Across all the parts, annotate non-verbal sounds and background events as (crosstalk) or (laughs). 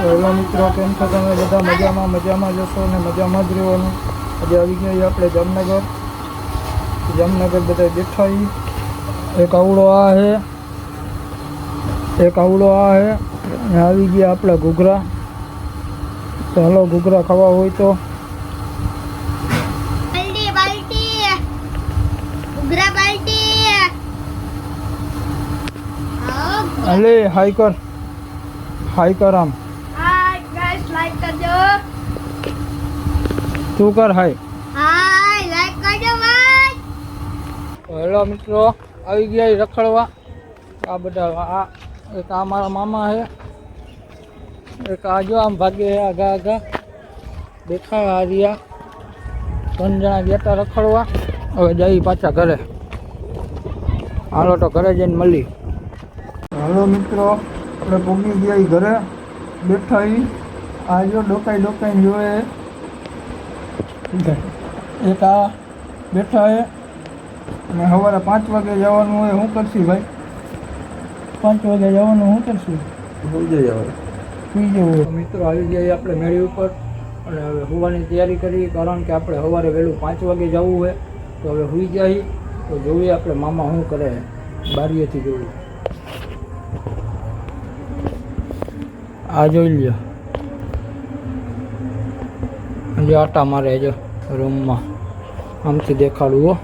Hello મિત્રો કેમ છો તમે? બધા મજામાં મજામાં જશો અને મજામાં જ રહેવાનું. આજે આવી ગયા આપણે જામનગર. જામનગર બધા બેઠા એક આવડો આ છે એક આવડો આ છે આવી ગયા આપણા ઘૂઘરા. તો હાલો ઘૂઘરા ખાવા હોય તો. અલે હાઈ કર. હાઈ કર આમ હાય ગાઈસ લાઈક કરજો તું કર હાય હાય લાઈક કરજો ભાઈ. હેલો મિત્રો આવી ગયા રખડવા. આ બધા આ એક આ મારા મામા છે. એક આ જો આમ ભાગે આગા આગા. દેખાય આ ત્રણ જણા ગયા હતા રખડવા. હવે જઈ પાછા ઘરે. હાલો તો ઘરે જઈને મળી. હાલો મિત્રો આપણે પગી ગયા ઘરે. બેઠા આજો આ જો ડોકાઈ ડોકાઈને એક આ બેઠા એ અને સવારે પાંચ વાગે જવાનું હોય શું કરશું ભાઈ? પાંચ વાગે જવાનું શું કરશું? સુઈ જવું મિત્રો આવી જાય આપણે મેળી ઉપર. અને હવે હોવાની તૈયારી કરી કારણ કે આપણે સવારે વહેલું પાંચ વાગે જવું હોય તો હવે સુઈ જાય. તો જોઈએ આપણે મામા શું કરે બારીએથી જોવું આ જોઈ લ્યો. હજી આટા મારે જો રૂમમાં આમથી દેખાડું હો.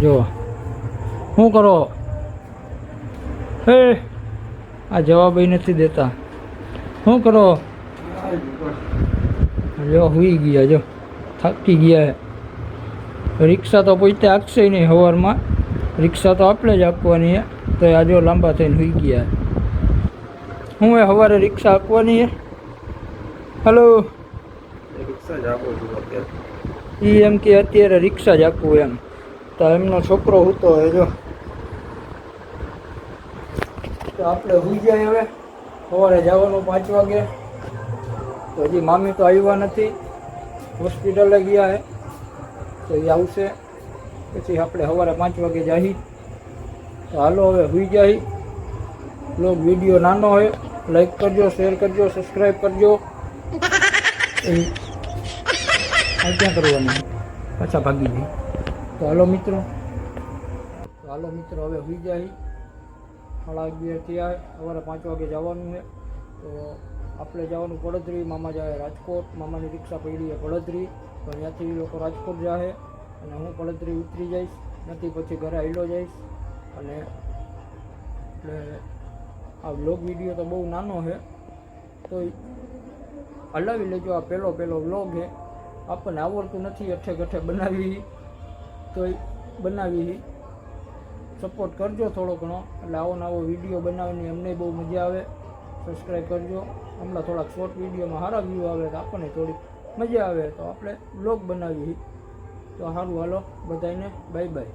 જો. શું કરો? હે. આ જવાબ નથી દેતા. શું કરો? જો હુઈ ગયા જો. થાકી ગયા હે. રિક્ષા તો પોતે આપશે નહીં સવારમાં રિક્ષા તો આપણે જ આપવાની છે તો આ જો લાંબા થઈને હુઈ ગયા હું. એ સવારે રિક્ષા આપવાની છે હલો એ એમ કે અત્યારે રિક્ષા જ આપવું એમ. તો એમનો છોકરો હતો એ જો. તો આપણે હોઈ જાય હવે. સવારે જવાનું પાંચ વાગે. તો હજી મામી તો આવ્યા નથી. હોસ્પિટલે ગયા હે. તો એ આવશે. પછી આપણે સવારે પાંચ વાગે જાહી. તો હાલો હવે હોઈ જાય બ્લોગ વીડિયો નાનો હોય. લાઈક કરજો શેર કરજો સબસ્ક્રાઈબ કરજો. (laughs) એ આ ક્યાં કરવાની? પાછા ભાગી જઈ તો હાલો મિત્રો. તો હાલો મિત્રો હવે હોઈ જાય. સાડા અગિયાર થયા. સવારે પાંચ વાગે જવાનું છે. તો આપણે જવાનું પડદરી. મામા જાય રાજકોટ. મામાની રિક્ષા પડી છે પડદરી. તો ત્યાંથી એ લોકો રાજકોટ જાય અને હું પડદરી ઉતરી જઈશ. નથી પછી ઘરે આવેલો જઈશ. અને એટલે આ વ્લોગ વીડિયો તો બહુ નાનો છે. તો હલાવી લેજો. આ પહેલો પહેલો વ્લોગ છે. આપણને આવડતું નથી અઠે ગઠે બનાવી. તો બનાવી સપોર્ટ કરજો થોડો ઘણો. એટલે આવો નવો વીડિયો બનાવવાની અમને બહુ મજા આવે. સબસ્ક્રાઈબ કરજો. હમણાં થોડાક શોર્ટ વિડીયોમાં સારા વ્યૂ આવે તો આપણને થોડીક મજા આવે. તો આપણે બ્લોગ બનાવીએ તો સારું હાલો. બધાને બાય બાય